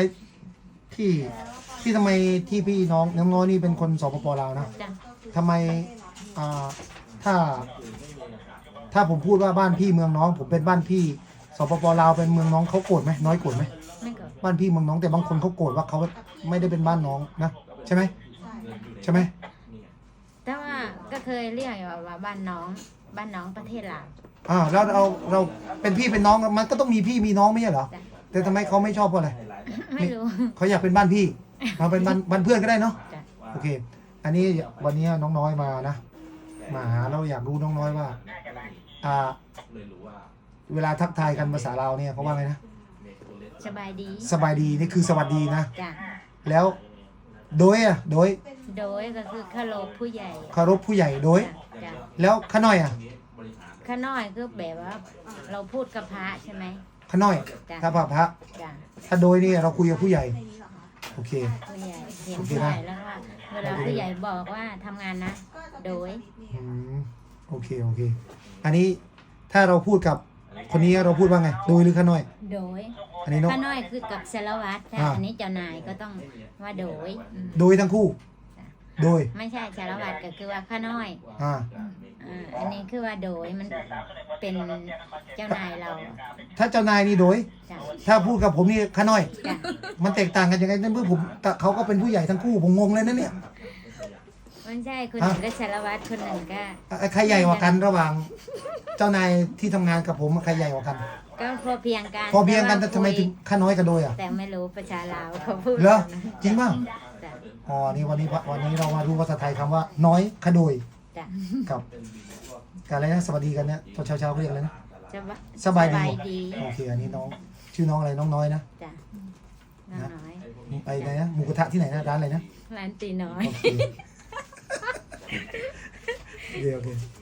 อ้ที่ที่ทำไมที่พี่น้องน้องน้อยนี่เป็นคนสปปลาวนะจ้ะทำไมอ่าถ้า ถ้าผมพูดว่าบ้านพี่เมืองน้อง ผมเป็นบ้านพี่สปปลาวเป็นเมืองน้องเขาโกรธไหมน้อยโกรธไหมไม่ก็บ้านพี่เมืองน้องแต่บางคนเขาโกรธว่าเขาไม่ได้เป็นบ้านน้องนะใช่ไหมใช่ไหมแต่ว่าก็เคยเรียกอยู่ว่าบ้านน้องบ้านน้องประเทศลาวอ่าแล้วเราเราเป็นพี่เป็นน้องมันก็ต้องมีพี่มีน้องไม่ใช่เหรอจ้ะแต่ทำไมเขาไม่ชอบเพราะอะไร ไม่รู้ เขาอยากเป็นบ้านพี่ มาเป็นบ้านบ้านเพื่อนก็ได้เนาะจ้ะ โอเค อันนี้วันนี้น้องน้อยมานะ มาหาเราอยากรู้น้องน้อยว่า อ่าเวลาทักทายกันภาษาลาวเนี่ยเขาว่าไงนะสบายดี สบายดีนี่คือสวัสดีนะ จ้ะ แล้วโดยอะโดยโดยก็คือคารพผู้ใหญ่เคารพผู้ใหญ่โดย จ้ะจ้ะแล้วข้าน้อยอะ ข้าน้อยคือแบบว่า เราพูดกับพระใช่ไหม ข้าน้อย จ้ะถ้าพระพระ จ้ะถ้าโดยนี่เราคุยกับผู้ใหญ่ โอเค ผู้ใหญ่เห็นโอเคผู้ใหนะญ่แล้วว่าเวลาผู้ใหญ่บอกว่าทำงานนะ โดย อืมโอเค โอเค อันนี้ถ้าเราพูดกับคนนี้เราพูดว่าไง โดยหรือข้าน้อย โดยอันนี้เนาะข้าน้อยคือกับสารวัตรถ้าอ่า อันนี้เจ้านายก็ต้องว่าโดยอืมโดยทั้งคู่ โดย ไม่ใช่สารวัตรก็คือว่าข้าน้อยอ่า อ่าอันนี้คือว่าโดยมันเป็นเจ้านายเราถ้าเจ้านายนี่โดย จ้ะถ้าพูดกับผมนี่ข้าน้อย จ้ะมันแตกต่างกันยังไงนั่นเพื่อผมแต่เขาก็เป็นผู้ใหญ่ทั้งคู่ผมงงเลยนะเนี่ยไม่ใช่คนหนึ่งก็สารวัตรคนหนึ่งก็ อะใครใหญ่กว่ากันระหว่าง เจ้านายที่ทำงานกับผมใครใหญ่กว่ากัน ก็พอเพียงกันพอเพียงกันแต่ว่าทำไมถึงข้าน้อยกับโดยอะ แต่ไม่รู้ประชาลาวเขาพูดเหรอนะจริงป่ะจ้ะ อ๋อนี่วันนี้วันนี้เรามาดูภาษาไทยคำว่า น้อยขะโดยจ้ะกับการอะไรนะสวัสดีกันเนี่ยตอนเช้าเช้าๆเขาเรียกอะไรนะ จะว่าสบายดีดี โอเคอันนี้น้องชื่อน้องอะไรน้องน้อยนะ จ้ะน้องน้อยไปไหนนะหมูกระทะที่ไหนนะร้านอะไรนะร้านตีน้อยโอเคโอเคโอเค